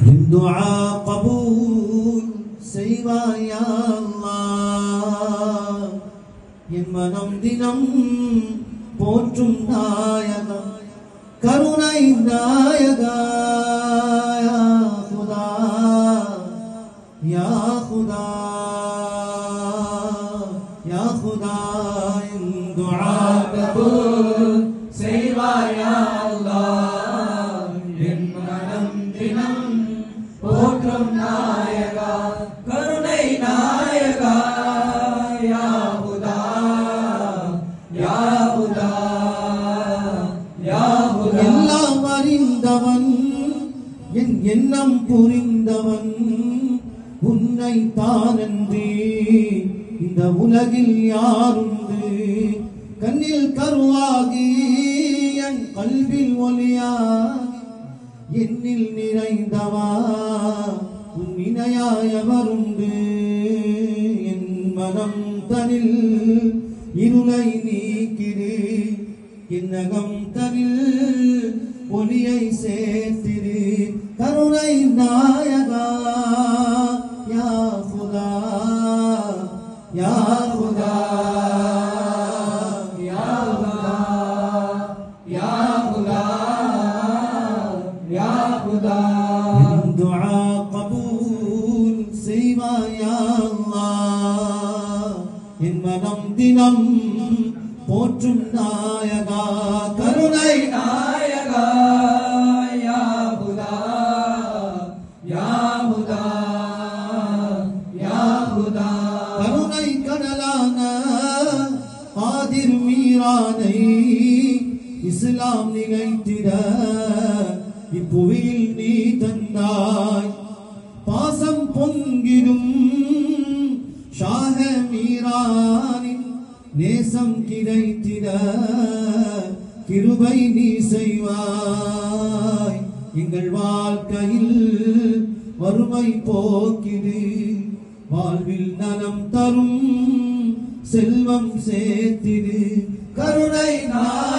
என் துஆ கபூல் செய்வாயா அல்லாஹ் என் மனம் தினம் போற்றும் நாயகம் கருணை நாயகா யா குதா யா குதா யா குதா என் போற்றும் நாயகா கருணை நாயகா யா ஹுதா யா எல்லாம் அறிந்தவன் என் எண்ணம் புரிந்தவன் உன்னை தானன்றி இந்த உலகில் யாருண்டு? கண்ணில் கருவாகி என் கல்வில் ஒளியாகி என்னில் நிறைந்தவா? இணையாயவருண்டு என் மனம் தனில் இருளை நீக்கிடு. இன்னகம் தனில் ஒளியை சேர்த்திரு கருணை நாயகா யா புதா யா புதா யா ஹுதா யா ஹுதா என் மனம் தினம் போற்றும் நாயகா. கருணை நாயகா. யா ஹுதா யா கருணை கடலான ஆதிர் மீரானை இஸ்லாம் நிலைத்திட இப்புவியில் நீ நேசம் கிடைத்திட கிருபை நீ செய்வாய். எங்கள் வாழ்க்கையில் வறுமை போக்கிடு. வாழ்வில் நலம் தரும் செல்வம் சேர்த்திடு. கருணை நான்